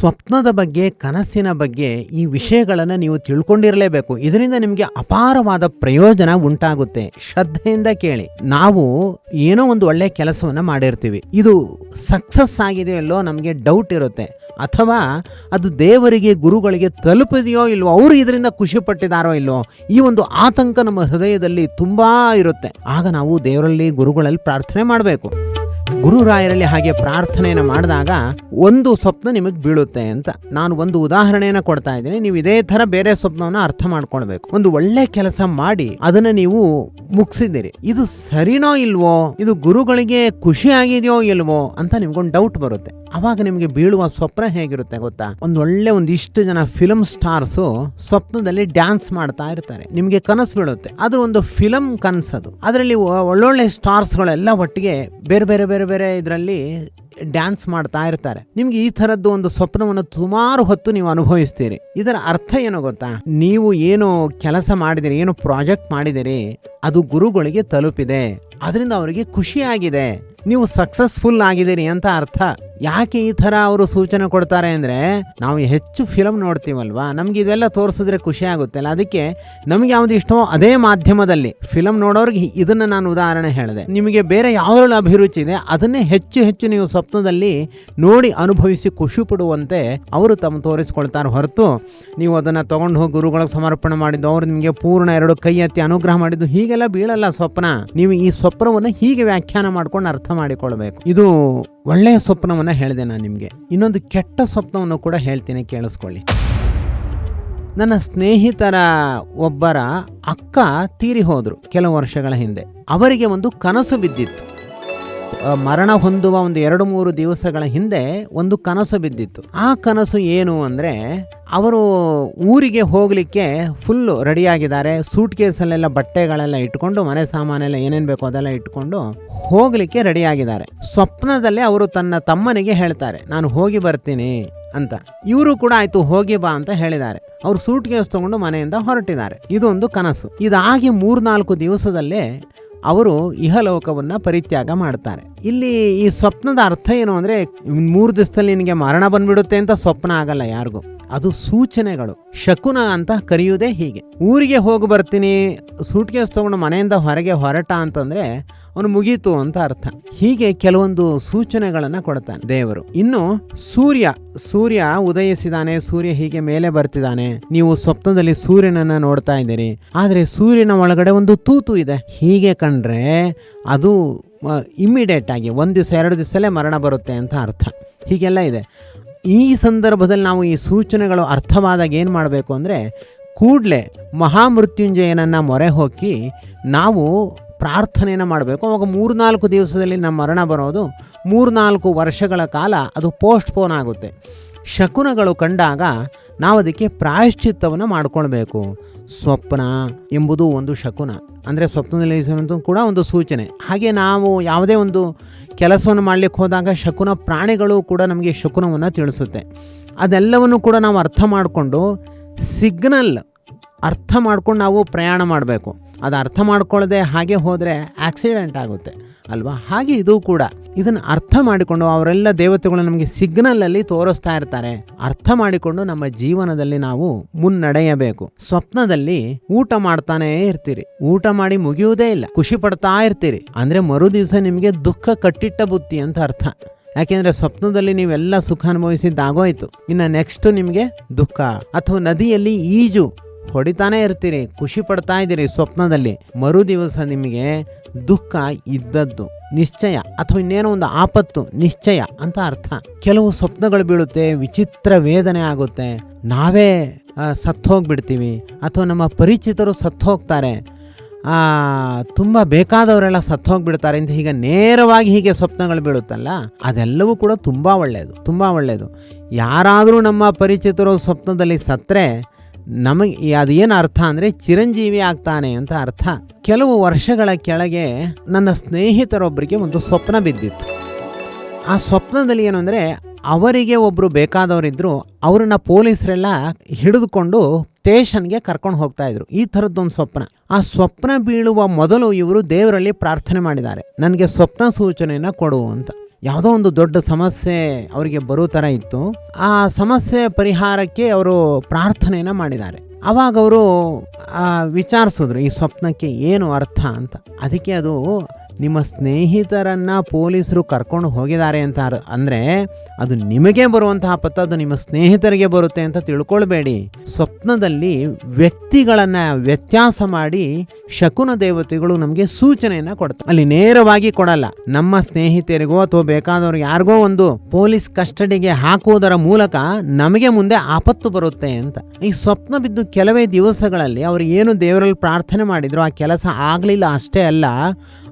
ಸ್ವಪ್ನದ ಬಗ್ಗೆ, ಕನಸಿನ ಬಗ್ಗೆ ಈ ವಿಷಯಗಳನ್ನು ನೀವು ತಿಳ್ಕೊಂಡಿರಲೇಬೇಕು. ಇದರಿಂದ ನಿಮಗೆ ಅಪಾರವಾದ ಪ್ರಯೋಜನ ಉಂಟಾಗುತ್ತೆ. ಶ್ರದ್ಧೆಯಿಂದ ಕೇಳಿ. ನಾವು ಏನೋ ಒಂದು ಒಳ್ಳೆ ಕೆಲಸವನ್ನು ಮಾಡಿರ್ತೀವಿ. ಇದು ಸಕ್ಸಸ್ ಆಗಿದೆಯಲ್ಲೋ ನಮಗೆ ಡೌಟ್ ಇರುತ್ತೆ. ಅಥವಾ ಅದು ದೇವರಿಗೆ, ಗುರುಗಳಿಗೆ ತಲುಪಿದೆಯೋ ಇಲ್ವೋ, ಅವರು ಇದರಿಂದ ಖುಷಿ ಪಟ್ಟಿದಾರೋ ಇಲ್ವೋ, ಈ ಒಂದು ಆತಂಕ ನಮ್ಮ ಹೃದಯದಲ್ಲಿ ತುಂಬಾ ಇರುತ್ತೆ. ಆಗ ನಾವು ದೇವರಲ್ಲಿ, ಗುರುಗಳಲ್ಲಿ ಪ್ರಾರ್ಥನೆ ಮಾಡಬೇಕು. ಗುರುರಾಯರಲ್ಲಿ ಹಾಗೆ ಪ್ರಾರ್ಥನೆಯನ್ನು ಮಾಡಿದಾಗ ಒಂದು ಸ್ವಪ್ನ ನಿಮಗೆ ಬೀಳುತ್ತೆ ಅಂತ ನಾನು ಒಂದು ಉದಾಹರಣೆಯನ್ನು ಕೊಡ್ತಾ ಇದ್ದೀನಿ. ನೀವು ಇದೇ ಥರ ಬೇರೆ ಸ್ವಪ್ನವನ್ನು ಅರ್ಥ ಮಾಡ್ಕೊಳ್ಬೇಕು. ಒಂದು ಒಳ್ಳೆ ಕೆಲಸ ಮಾಡಿ ಅದನ್ನ ನೀವು ಮುಗಿಸಿದ್ದೀರಿ. ಇದು ಸರಿನೋ ಇಲ್ವೋ? ಇದು ಗುರುಗಳಿಗೆ ಖುಷಿ ಆಗಿದೆಯೋ ಇಲ್ವೋ ಅಂತ ನಿಮ್ಗೊಂದು ಡೌಟ್ ಬರುತ್ತೆ. ಅವಾಗ ನಿಮಗೆ ಬೀಳುವ ಸ್ವಪ್ನ ಹೇಗಿರುತ್ತೆ ಗೊತ್ತಾ? ಒಂದು ಒಳ್ಳೆ ಒಂದಿಷ್ಟು ಜನ ಫಿಲಮ್ ಸ್ಟಾರ್ಸು ಸ್ವಪ್ನದಲ್ಲಿ ಡ್ಯಾನ್ಸ್ ಮಾಡ್ತಾ ಇರ್ತಾರೆ. ನಿಮಗೆ ಕನಸು ಬೀಳುತ್ತೆ. ಅದ್ರ ಒಂದು ಫಿಲಮ್ ಕನಸದು. ಅದರಲ್ಲಿ ಒಳ್ಳೊಳ್ಳೆ ಸ್ಟಾರ್ಸ್ಗಳೆಲ್ಲ ಒಟ್ಟಿಗೆ ಬೇರೆ ಬೇರೆ ಬೇರೆ ಬೇರೆ ಬೇರೆ ಇದರಲ್ಲಿ ಡ್ಯಾನ್ಸ್ ಮಾಡ್ತಾ ಇರ್ತಾರೆ. ನಿಮ್ಗೆ ಈ ತರದ್ದು ಒಂದು ಸ್ವಪ್ನವನ್ನು ಸುಮಾರು ಹೊತ್ತು ನೀವು ಅನುಭವಿಸ್ತೀರಿ. ಇದರ ಅರ್ಥ ಏನು ಗೊತ್ತಾ? ನೀವು ಏನು ಕೆಲಸ ಮಾಡಿದಿರಿ, ಏನು ಪ್ರಾಜೆಕ್ಟ್ ಮಾಡಿದಿರಿ, ಅದು ಗುರುಗಳಿಗೆ ತಲುಪಿದೆ. ಅದರಿಂದ ಅವರಿಗೆ ಖುಷಿಯಾಗಿದೆ. ನೀವು ಸಕ್ಸಸ್ಫುಲ್ ಆಗಿದ್ದೀರಿ ಅಂತ ಅರ್ಥ. ಯಾಕೆ ಈ ಥರ ಅವರು ಸೂಚನೆ ಕೊಡ್ತಾರೆ ಅಂದರೆ ನಾವು ಹೆಚ್ಚು ಫಿಲಮ್ ನೋಡ್ತೀವಲ್ವಾ? ನಮ್ಗೆ ಇದೆಲ್ಲ ತೋರಿಸಿದ್ರೆ ಖುಷಿ ಆಗುತ್ತಲ್ಲ? ಅದಕ್ಕೆ ನಮ್ಗೆ ಯಾವ್ದು ಇಷ್ಟವೋ ಅದೇ ಮಾಧ್ಯಮದಲ್ಲಿ ಫಿಲಮ್ ನೋಡೋರಿಗೆ ಇದನ್ನು ನಾನು ಉದಾಹರಣೆ ಹೇಳಿದೆ. ನಿಮಗೆ ಬೇರೆ ಯಾವುದ್ರಲ್ಲಿ ಅಭಿರುಚಿ ಇದೆ, ಅದನ್ನೇ ಹೆಚ್ಚು ಹೆಚ್ಚು ನೀವು ಸ್ವಪ್ನದಲ್ಲಿ ನೋಡಿ ಅನುಭವಿಸಿ ಖುಷಿ ಪಡುವಂತೆ ಅವರು ತಮ್ಮ ತೋರಿಸ್ಕೊಳ್ತಾರೆ ಹೊರತು ನೀವು ಅದನ್ನು ತಗೊಂಡು ಹೋಗಿ ಗುರುಗಳಿಗೆ ಸಮರ್ಪಣೆ ಮಾಡಿದ್ದು, ಅವರು ನಿಮಗೆ ಪೂರ್ಣ ಎರಡು ಕೈ ಎತ್ತಿ ಅನುಗ್ರಹ ಮಾಡಿದ್ದು, ಹೀಗೆಲ್ಲ ಬೀಳಲ್ಲ ಸ್ವಪ್ನ. ನೀವು ಈ ಸ್ವಪ್ನವನ್ನು ಹೀಗೆ ವ್ಯಾಖ್ಯಾನ ಮಾಡ್ಕೊಂಡು ಅರ್ಥ ಮಾಡಿಕೊಳ್ಬೇಕು. ಇದು ಒಳ್ಳೆಯ ಸ್ವಪ್ನವನ್ನು ಹೇಳಿದೆ ನಾನು ನಿಮಗೆ. ಇನ್ನೊಂದು ಕೆಟ್ಟ ಸ್ವಪ್ನವನ್ನು ಕೂಡ ಹೇಳ್ತೀನಿ, ಕೇಳಿಸ್ಕೊಳ್ಳಿ. ನನ್ನ ಸ್ನೇಹಿತರ ಒಬ್ಬರ ಅಕ್ಕ ತೀರಿ ಹೋದರು ಕೆಲವು ವರ್ಷಗಳ ಹಿಂದೆ. ಅವರಿಗೆ ಒಂದು ಕನಸು ಬಿದ್ದಿತ್ತು. ಮರಣ ಹೊಂದುವ ಒಂದು ಎರಡು ಮೂರು ದಿವಸಗಳ ಹಿಂದೆ ಒಂದು ಕನಸು ಬಿದ್ದಿತ್ತು. ಆ ಕನಸು ಏನು ಅಂದರೆ, ಅವರು ಊರಿಗೆ ಹೋಗಲಿಕ್ಕೆ ಫುಲ್ಲು ರೆಡಿಯಾಗಿದ್ದಾರೆ ಸೂಟ್ ಕೇಸಲ್ಲೆಲ್ಲ ಬಟ್ಟೆಗಳೆಲ್ಲ ಇಟ್ಕೊಂಡು, ಮನೆ ಸಾಮಾನೆಲ್ಲ ಏನೇನು ಬೇಕೋ ಅದೆಲ್ಲ ಇಟ್ಕೊಂಡು ಹೋಗಲಿಕ್ಕೆ ರೆಡಿಯಾಗಿದ್ದಾರೆ. ಸ್ವಪ್ನದಲ್ಲೇ ಅವರು ತನ್ನ ತಮ್ಮನಿಗೆ ಹೇಳ್ತಾರೆ, ನಾನು ಹೋಗಿ ಬರ್ತೀನಿ ಅಂತ. ಇವರು ಕೂಡ ಆಯ್ತು, ಹೋಗಿ ಬಾ ಅಂತ ಹೇಳಿದ್ದಾರೆ. ಅವರು ಸೂಟ್ ಕೇಸ್ ತಗೊಂಡು ಮನೆಯಿಂದ ಹೊರಟಿದ್ದಾರೆ. ಇದೊಂದು ಕನಸು. ಇದಾಗಿ ಮೂರ್ನಾಲ್ಕು ದಿವಸದಲ್ಲೇ ಅವರು ಇಹಲೋಕವನ್ನ ಪರಿತ್ಯಾಗ ಮಾಡ್ತಾರೆ. ಇಲ್ಲಿ ಈ ಸ್ವಪ್ನದ ಅರ್ಥ ಏನು ಅಂದ್ರೆ, ಮೂರು ದಿವಸದಲ್ಲಿ ನಿನಗೆ ಮರಣ ಬಂದ್ಬಿಡುತ್ತೆ ಅಂತ ಸ್ವಪ್ನ ಆಗಲ್ಲ ಯಾರಿಗೂ. ಅದು ಸೂಚನೆಗಳು. ಶಕುನ ಅಂತ ಕರೆಯುವುದೇ ಹೀಗೆ. ಊರಿಗೆ ಹೋಗಿ ಬರ್ತೀನಿ ಸೂಟ್ ಕೇಸ್ ತಗೊಂಡು ಮನೆಯಿಂದ ಹೊರಗೆ ಹೊರಟ ಅಂತಂದ್ರೆ ಅವನು ಮುಗೀತು ಅಂತ ಅರ್ಥ. ಹೀಗೆ ಕೆಲವೊಂದು ಸೂಚನೆಗಳನ್ನ ಕೊಡ್ತಾನೆ ದೇವರು. ಇನ್ನು ಸೂರ್ಯ ಸೂರ್ಯ ಉದಯಿಸಿದಾನೆ, ಸೂರ್ಯ ಹೀಗೆ ಮೇಲೆ ಬರ್ತಿದ್ದಾನೆ ನೀವು ಸ್ವಪ್ನದಲ್ಲಿ ಸೂರ್ಯನನ್ನ ನೋಡ್ತಾ ಇದ್ದೀರಿ. ಆದರೆ ಸೂರ್ಯನ ಒಳಗಡೆ ಒಂದು ತೂತು ಇದೆ. ಹೀಗೆ ಕಂಡ್ರೆ ಅದು ಇಮ್ಮಿಡಿಯೇಟ್ ಆಗಿ ಒಂದು ದಿವಸ, ಎರಡು ದಿವಸದಲ್ಲೇ ಮರಣ ಬರುತ್ತೆ ಅಂತ ಅರ್ಥ. ಹೀಗೆಲ್ಲ ಇದೆ. ಈ ಸಂದರ್ಭದಲ್ಲಿ ನಾವು ಈ ಸೂಚನೆಗಳು ಅರ್ಥವಾದಾಗ ಏನು ಮಾಡಬೇಕು ಅಂದರೆ ಕೂಡಲೇ ಮಹಾಮೃತ್ಯುಂಜಯನನ್ನು ಮೊರೆ ಹೋಗಿ ನಾವು ಪ್ರಾರ್ಥನೆಯನ್ನು ಮಾಡಬೇಕು. ಅವಾಗ ಮೂರ್ನಾಲ್ಕು ದಿವಸದಲ್ಲಿ ನಮ್ಮ ಮರಣ ಬರೋದು ಮೂರ್ನಾಲ್ಕು ವರ್ಷಗಳ ಕಾಲ ಅದು ಪೋಸ್ಟ್ಪೋನ್ ಆಗುತ್ತೆ. ಶಕುನಗಳು ಕಂಡಾಗ ನಾವು ಅದಕ್ಕೆ ಪ್ರಾಯಶ್ಚಿತ್ತವನ್ನು ಮಾಡ್ಕೊಳ್ಬೇಕು. ಸ್ವಪ್ನ ಎಂಬುದು ಒಂದು ಶಕುನ. ಅಂದರೆ ಸ್ವಪ್ನದಲ್ಲಿ ಕೂಡ ಒಂದು ಸೂಚನೆ. ಹಾಗೆ ನಾವು ಯಾವುದೇ ಒಂದು ಕೆಲಸವನ್ನು ಮಾಡಲಿಕ್ಕೆ ಹೋದಾಗ ಶಕುನ ಪ್ರಾಣಿಗಳು ಕೂಡ ನಮಗೆ ಶಕುನವನ್ನು ತಿಳಿಸುತ್ತೆ. ಅದೆಲ್ಲವನ್ನು ಕೂಡ ನಾವು ಅರ್ಥ ಮಾಡಿಕೊಂಡು, ಸಿಗ್ನಲ್ ಅರ್ಥ ಮಾಡ್ಕೊಂಡು ನಾವು ಪ್ರಯಾಣ ಮಾಡಬೇಕು. ಅದು ಅರ್ಥ ಮಾಡ್ಕೊಳ್ಳದೆ ಹಾಗೆ ಹೋದರೆ ಆಕ್ಸಿಡೆಂಟ್ ಆಗುತ್ತೆ, ಅಲ್ವಾ? ಹಾಗೆ ಇದು ಕೂಡ. ಇದನ್ನು ಅರ್ಥ ಮಾಡಿಕೊಂಡು ಅವರೆಲ್ಲ ದೇವತೆಗಳು ನಮಗೆ ಸಿಗ್ನಲಲ್ಲಿ ತೋರಿಸ್ತಾ ಇರ್ತಾರೆ. ಅರ್ಥ ಮಾಡಿಕೊಂಡು ನಮ್ಮ ಜೀವನದಲ್ಲಿ ನಾವು ಮುನ್ನಡೆಯಬೇಕು. ಸ್ವಪ್ನದಲ್ಲಿ ಊಟ ಮಾಡ್ತಾನೇ ಇರ್ತೀರಿ. ಊಟ ಮಾಡಿ ಮುಗಿಯುವುದೇ ಇಲ್ಲ. ಖುಷಿ ಪಡ್ತಾ ಇರ್ತೀರಿ. ಅಂದರೆ ಮರು ದಿವಸ ನಿಮಗೆ ದುಃಖ ಕಟ್ಟಿಟ್ಟ ಬುತ್ತಿ ಅಂತ ಅರ್ಥ. ಯಾಕೆಂದ್ರೆ ಸ್ವಪ್ನದಲ್ಲಿ ನೀವೆಲ್ಲ ಸುಖ ಅನುಭವಿಸಿದ್ದಾಗೋಯ್ತು. ಇನ್ನು ನೆಕ್ಸ್ಟ್ ನಿಮಗೆ ದುಃಖ. ಅಥವಾ ನದಿಯಲ್ಲಿ ಈಜು. ಹೊಡಿತಾನೆ ಇರ್ತೀರಿ ಖುಷಿ ಪಡ್ತಾ ಇದ್ದೀರಿ ಸ್ವಪ್ನದಲ್ಲಿ. ಮರು ದಿವಸ ನಿಮಗೆ ದುಃಖ ಇದ್ದದ್ದು ನಿಶ್ಚಯ ಅಥವಾ ಇನ್ನೇನೋ ಒಂದು ಆಪತ್ತು ನಿಶ್ಚಯ ಅಂತ ಅರ್ಥ. ಕೆಲವು ಸ್ವಪ್ನಗಳು ಬೀಳುತ್ತೆ ವಿಚಿತ್ರ ವೇದನೆ ಆಗುತ್ತೆ. ನಾವೇ ಸತ್ತು ಹೋಗ್ಬಿಡ್ತೀವಿ ಅಥವಾ ನಮ್ಮ ಪರಿಚಿತರು ಸತ್ತು ಹೋಗ್ತಾರೆ ಆ, ತುಂಬ ಬೇಕಾದವರೆಲ್ಲ ಸತ್ತು ಹೋಗ್ಬಿಡ್ತಾರೆ ಅಂತ ಹೀಗೆ ನೇರವಾಗಿ ಹೀಗೆ ಸ್ವಪ್ನಗಳು ಬೀಳುತ್ತಲ್ಲ ಅದೆಲ್ಲವೂ ಕೂಡ ತುಂಬ ಒಳ್ಳೆಯದು ತುಂಬ ಒಳ್ಳೆಯದು ಯಾರಾದರೂ ನಮ್ಮ ಪರಿಚಿತರು ಸ್ವಪ್ನದಲ್ಲಿ ಸತ್ತರೆ ನಮಗೆ ಅದೇನು ಅರ್ಥ ಅಂದರೆ ಚಿರಂಜೀವಿ ಆಗ್ತಾನೆ ಅಂತ ಅರ್ಥ. ಕೆಲವು ವರ್ಷಗಳ ಕೆಳಗೆ ನನ್ನ ಸ್ನೇಹಿತರೊಬ್ಬರಿಗೆ ಒಂದು ಸ್ವಪ್ನ ಬಿದ್ದಿತ್ತು. ಆ ಸ್ವಪ್ನದಲ್ಲಿ ಏನು ಅಂದರೆ ಅವರಿಗೆ ಒಬ್ಬರು ಬೇಕಾದವರಿದ್ದರು ಅವ್ರನ್ನ ಪೊಲೀಸರೆಲ್ಲ ಹಿಡಿದುಕೊಂಡು ಸ್ಟೇಷನ್ಗೆ ಕರ್ಕೊಂಡು ಹೋಗ್ತಾ ಇದ್ರು. ಈ ಥರದ್ದೊಂದು ಸ್ವಪ್ನ. ಆ ಸ್ವಪ್ನ ಬೀಳುವ ಮೊದಲು ಇವರು ದೇವರಲ್ಲಿ ಪ್ರಾರ್ಥನೆ ಮಾಡಿದ್ದಾರೆ. ನನಗೆ ಸ್ವಪ್ನ ಸೂಚನೆಯನ್ನು ಕೊಡು ಅಂತ. ಯಾವುದೋ ಒಂದು ದೊಡ್ಡ ಸಮಸ್ಯೆ ಅವರಿಗೆ ಬರೋ ಥರ ಇತ್ತು. ಆ ಸಮಸ್ಯೆ ಪರಿಹಾರಕ್ಕೆ ಅವರು ಪ್ರಾರ್ಥನೆಯನ್ನು ಮಾಡಿದ್ದಾರೆ. ಆವಾಗ ಅವರು ವಿಚಾರಿಸಿದ್ರು, ಈ ಸ್ವಪ್ನಕ್ಕೆ ಏನು ಅರ್ಥ ಅಂತ. ಅದಕ್ಕೆ ಅದು, ನಿಮ್ಮ ಸ್ನೇಹಿತರನ್ನು ಪೊಲೀಸರು ಕರ್ಕೊಂಡು ಹೋಗಿದ್ದಾರೆ ಅಂತ ಅಂದರೆ ಅದು ನಿಮಗೆ ಬರುವಂತಹ ಪತ್ತ ಅದು ನಿಮ್ಮ ಸ್ನೇಹಿತರಿಗೆ ಬರುತ್ತೆ ಅಂತ ತಿಳ್ಕೊಳ್ಬೇಡಿ. ಸ್ವಪ್ನದಲ್ಲಿ ವ್ಯಕ್ತಿಗಳನ್ನು ವ್ಯತ್ಯಾಸ ಮಾಡಿ ಶಕುನ ದೇವತೆಗಳು ನಮಗೆ ಸೂಚನೆಯನ್ನ ಕೊಡ್ತಾರೆ. ಅಲ್ಲಿ ನೇರವಾಗಿ ಕೊಡಲ್ಲ. ನಮ್ಮ ಸ್ನೇಹಿತರಿಗೋ ಅಥವಾ ಬೇಕಾದವ್ರಿಗೆ ಯಾರಿಗೋ ಒಂದು ಪೊಲೀಸ್ ಕಸ್ಟಡಿಗೆ ಹಾಕುವುದರ ಮೂಲಕ ನಮಗೆ ಮುಂದೆ ಆಪತ್ತು ಬರುತ್ತೆ ಅಂತ. ಈ ಸ್ವಪ್ನ ಬಿದ್ದು ಕೆಲವೇ ದಿವಸಗಳಲ್ಲಿ ಅವರು ಏನು ದೇವರಲ್ಲಿ ಪ್ರಾರ್ಥನೆ ಮಾಡಿದ್ರು ಆ ಕೆಲಸ ಆಗಲಿಲ್ಲ ಅಷ್ಟೇ ಅಲ್ಲ,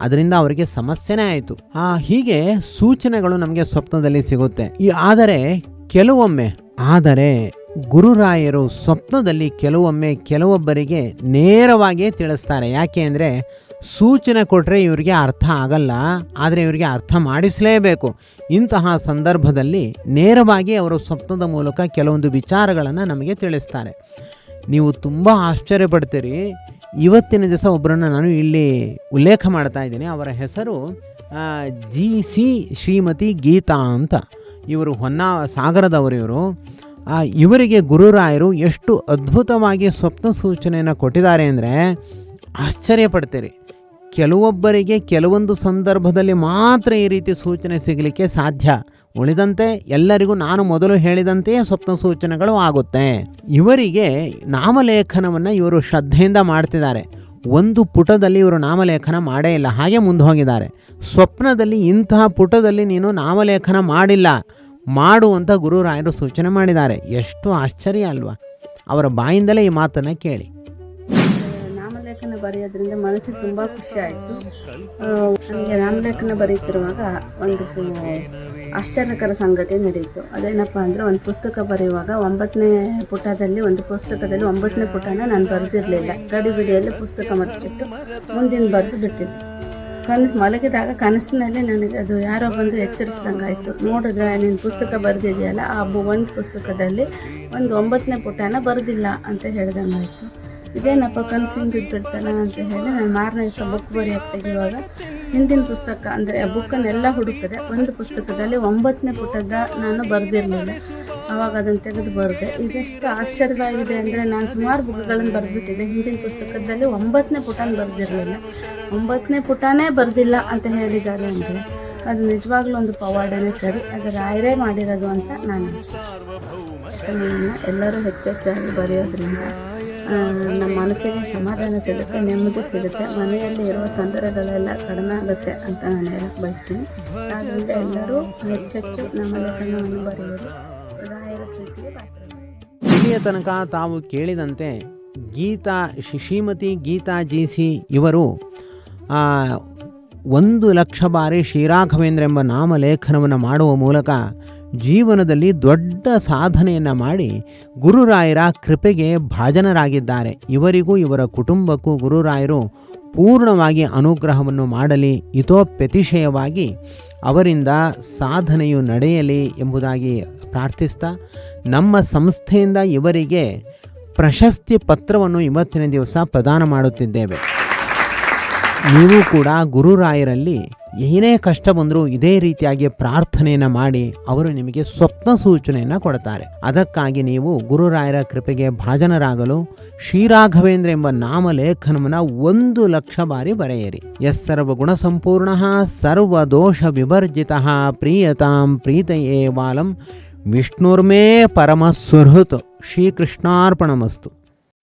ಅದರಿಂದ ಅವರಿಗೆ ಸಮಸ್ಯೆನೇ ಆಯಿತು. ಆ ಹೀಗೆ ಸೂಚನೆಗಳು ನಮಗೆ ಸ್ವಪ್ನದಲ್ಲಿ ಸಿಗುತ್ತೆ. ಈ ಆದರೆ ಕೆಲವೊಮ್ಮೆ, ಆದರೆ ಗುರುರಾಯರು ಸ್ವಪ್ನದಲ್ಲಿ ಕೆಲವೊಮ್ಮೆ ಕೆಲವೊಬ್ಬರಿಗೆ ನೇರವಾಗಿಯೇ ತಿಳಿಸ್ತಾರೆ. ಯಾಕೆ ಅಂದರೆ ಸೂಚನೆ ಕೊಟ್ಟರೆ ಇವರಿಗೆ ಅರ್ಥ ಆಗಲ್ಲ, ಆದರೆ ಇವರಿಗೆ ಅರ್ಥ ಮಾಡಿಸಲೇಬೇಕು. ಇಂತಹ ಸಂದರ್ಭದಲ್ಲಿ ನೇರವಾಗಿ ಅವರು ಸ್ವಪ್ನದ ಮೂಲಕ ಕೆಲವೊಂದು ವಿಚಾರಗಳನ್ನು ನಮಗೆ ತಿಳಿಸ್ತಾರೆ. ನೀವು ತುಂಬ ಆಶ್ಚರ್ಯಪಡ್ತೀರಿ. ಇವತ್ತಿನ ದಿವಸ ಒಬ್ಬರನ್ನು ನಾನು ಇಲ್ಲಿ ಉಲ್ಲೇಖ ಮಾಡ್ತಾ ಇದ್ದೀನಿ. ಅವರ ಹೆಸರು ಜಿ ಸಿ ಶ್ರೀಮತಿ ಗೀತಾ ಅಂತ. ಇವರು ಹೊನ್ನ ಸಾಗರದವರು ಇವರು. ಆ, ಇವರಿಗೆ ಗುರುರಾಯರು ಎಷ್ಟು ಅದ್ಭುತವಾಗಿ ಸ್ವಪ್ನ ಸೂಚನೆಯನ್ನು ಕೊಟ್ಟಿದ್ದಾರೆ ಅಂದರೆ ಆಶ್ಚರ್ಯಪಡ್ತೀರಿ ಕೆಲವೊಬ್ಬರಿಗೆ ಕೆಲವೊಂದು ಸಂದರ್ಭದಲ್ಲಿ ಮಾತ್ರ ಈ ರೀತಿ ಸೂಚನೆ ಸಿಗಲಿಕ್ಕೆ ಸಾಧ್ಯ. ಉಳಿದಂತೆ ಎಲ್ಲರಿಗೂ ನಾನು ಮೊದಲು ಹೇಳಿದಂತೆಯೇ ಸ್ವಪ್ನ ಸೂಚನೆಗಳು ಆಗುತ್ತೆ. ಇವರಿಗೆ ನಾಮಲೇಖನವನ್ನು ಇವರು ಶ್ರದ್ಧೆಯಿಂದ ಮಾಡ್ತಿದ್ದಾರೆ. ಒಂದು ಪುಟದಲ್ಲಿ ಇವರು ನಾಮಲೇಖನ ಮಾಡೇ ಇಲ್ಲ ಹಾಗೆ ಮುಂದೆ ಹೋಗಿದ್ದಾರೆ. ಸ್ವಪ್ನದಲ್ಲಿ ಇಂತಹ ಪುಟದಲ್ಲಿ ನೀನು ನಾಮಲೇಖನ ಮಾಡಿಲ್ಲ. ಮಾಡು ಅಂತ ಗುರುರಾಯರು ಸೂಚನೆ ಮಾಡಿದ್ದಾರೆ. ಎಷ್ಟು ಆಶ್ಚರ್ಯ ಅಲ್ವಾ? ಅವರ ಬಾಯಿಂದಲೇ ಈ ಮಾತನ್ನು ಕೇಳಿ. ನಾಮಲೇಖನ ಬರೆಯೋದ್ರಿಂದ ಮನಸ್ಸಿಗೆ ತುಂಬ ಖುಷಿ ಆಯಿತು. ನನಗೆ ನಾಮಲೇಖನ ಬರೀತಿರುವಾಗ ಒಂದು ಆಶ್ಚರ್ಯಕರ ಸಂಗತಿ ನಡೆಯಿತು. ಅದೇನಪ್ಪ ಅಂದರೆ ಒಂದು ಪುಸ್ತಕ ಬರೆಯುವಾಗ ಒಂಬತ್ತನೇ ಪುಟದಲ್ಲಿ ಒಂದು ಪುಸ್ತಕದಲ್ಲಿ ಒಂಬತ್ತನೇ ಪುಟನ ನಾನು ಬರೆದಿರಲಿಲ್ಲ. ಗಡಿಬಿಡಿಯಲ್ಲಿ ಪುಸ್ತಕ ಮರೆತಿಟ್ಟು ಮುಂದಿನ ಬರೆದು ಬಿಟ್ಟಿದ್ದೆ. ಕನಸು ಮಲಗಿದಾಗ ಕನಸಿನಲ್ಲಿ ನನಗೆ ಅದು ಯಾರೋ ಬಂದು ಎಚ್ಚರಿಸಿದಂಗೆ ಆಯಿತು ನೋಡಿದ್ರೆ ನೀನು ಪುಸ್ತಕ ಬರೆದಿದೆಯಲ್ಲ, ಆ ಒಂದು ಪುಸ್ತಕದಲ್ಲಿ ಒಂದು ಒಂಬತ್ತನೇ ಪುಟನ ಬರೆದಿಲ್ಲ ಅಂತ ಹೇಳ್ದಂಗೆ ಆಯಿತು ಇದೇನಪ್ಪ ಕನಸು ಹಿಂಗೆ ಬಿಟ್ಬಿಡ್ತಾನ ಅಂತ ಹೇಳಿ ನಾನು ಮಾರನೇ ದಿವಸ ಬುಕ್ ಬರೆಯೋಕ್ಕೆ ತೆಗೆಯುವಾಗ ಹಿಂದಿನ ಪುಸ್ತಕ ಅಂದರೆ ಆ ಬುಕ್ಕನ್ನೆಲ್ಲ ಹುಡುಕಿದೆ, ಒಂದು ಪುಸ್ತಕದಲ್ಲಿ ಒಂಬತ್ತನೇ ಪುಟದ ನಾನು ಬರೆದಿರಲಿಲ್ಲ. ಆವಾಗ ಅದನ್ನು ತೆಗೆದು ಬರೆದೆ. ಇದೆಷ್ಟು ಆಶ್ಚರ್ಯವಾಗಿದೆ ಅಂದರೆ ನಾನು ಸುಮಾರು ಬುಕ್ಗಳನ್ನು ಬರೆದ್ಬಿಟ್ಟಿದ್ದೆ ಹಿಂದಿನ ಪುಸ್ತಕದಲ್ಲಿ ಒಂಬತ್ತನೇ ಪುಟನ ಬರೆದಿರಲಿಲ್ಲ. ಒಂಬತ್ತನೇ ಪುಟನೇ ಬರೆದಿಲ್ಲ ಅಂತ ಹೇಳಿದ್ದಾರೆ ಅಂದರೆ ಅದು ನಿಜವಾಗ್ಲೂ ಒಂದು ಪವಾಡನೇ ಸರಿ, ಅದು ರಾಯರೇ ಮಾಡಿರೋದು ಅಂತ ನಾನು ಎಲ್ಲರೂ ಹೆಚ್ಚೆಚ್ಚಾಗಿ ಬರೆಯೋದ್ರಿಂದ ನಮ್ಮ ಮನಸ್ಸಿಗೆ ಸಮಾಧಾನ ಸಿಗುತ್ತೆ, ನೆಮ್ಮದಿ ಸಿಗುತ್ತೆ, ಮನೆಯಲ್ಲಿ ಇರುವ ತೊಂದರೆಗಳೆಲ್ಲ ಕಡಿಮೆ ಆಗುತ್ತೆ ಅಂತ ನಾನು ಹೇಳಕ್ಕೆ ಬಯಸ್ತೀನಿ. ಆದ್ದರಿಂದ ಎಲ್ಲರೂ ಹೆಚ್ಚೆಚ್ಚು ನಮ್ಮ ಲೇಖನವನ್ನು ಬರೆಯೋದು ರಾಯರ ಇಲ್ಲಿಯ ತನಕ ತಾವು ಕೇಳಿದಂತೆ ಗೀತಾ ಶ್ರೀ- ಶ್ರೀಮತಿ ಗೀತಾ ಜಿ ಸಿ ಇವರು ಒಂದು ಲಕ್ಷ ಬಾರಿ ಶ್ರೀರಾಘವೇಂದ್ರ ಎಂಬ ನಾಮಲೇಖನವನ್ನು ಮಾಡುವ ಮೂಲಕ ಜೀವನದಲ್ಲಿ ದೊಡ್ಡ ಸಾಧನೆಯನ್ನು ಮಾಡಿ ಗುರುರಾಯರ ಕೃಪೆಗೆ ಭಾಜನರಾಗಿದ್ದಾರೆ. ಇವರಿಗೂ, ಇವರ ಕುಟುಂಬಕ್ಕೂ ಗುರುರಾಯರು ಪೂರ್ಣವಾಗಿ ಅನುಗ್ರಹವನ್ನು ಮಾಡಲಿ ಇತೋಪ್ಯತಿಶಯವಾಗಿ ಅವರಿಂದ ಸಾಧನೆಯು ನಡೆಯಲಿ ಎಂಬುದಾಗಿ ಪ್ರಾರ್ಥಿಸ್ತಾ, ನಮ್ಮ ಸಂಸ್ಥೆಯಿಂದ ಇವರಿಗೆ ಪ್ರಶಸ್ತಿ ಪತ್ರವನ್ನು ಇವತ್ತಿನ ದಿವಸ ಪ್ರದಾನ ಮಾಡುತ್ತಿದ್ದೇವೆ. ನೀವು ಕೂಡ ಗುರುರಾಯರಲ್ಲಿ ಏನೇ ಕಷ್ಟ ಬಂದರೂ ಇದೇ ರೀತಿಯಾಗಿ ಪ್ರಾರ್ಥನೆಯನ್ನು ಮಾಡಿ ಅವರು ನಿಮಗೆ ಸ್ವಪ್ನ ಸೂಚನೆಯನ್ನು ಕೊಡ್ತಾರೆ. ಅದಕ್ಕಾಗಿ ನೀವು ಗುರುರಾಯರ ಕೃಪೆಗೆ ಭಾಜನರಾಗಲು ಶ್ರೀರಾಘವೇಂದ್ರ ಎಂಬ ನಾಮಲೇಖನವನ್ನು ಒಂದು ಲಕ್ಷ ಬಾರಿ ಬರೆಯಿರಿ. ಎಸ್ ಸರ್ವ ಗುಣ ಸಂಪೂರ್ಣ ಸರ್ವ ದೋಷ ವಿವರ್ಜಿತ ಪ್ರಿಯತಾಂ ಪ್ರೀತಯೇ ವಾಲಂ ವಿಷ್ಣುರ್ಮೇ ಪರಮ ಸುಹೃತ್ ಶ್ರೀಕೃಷ್ಣಾರ್ಪಣಮಸ್ತು.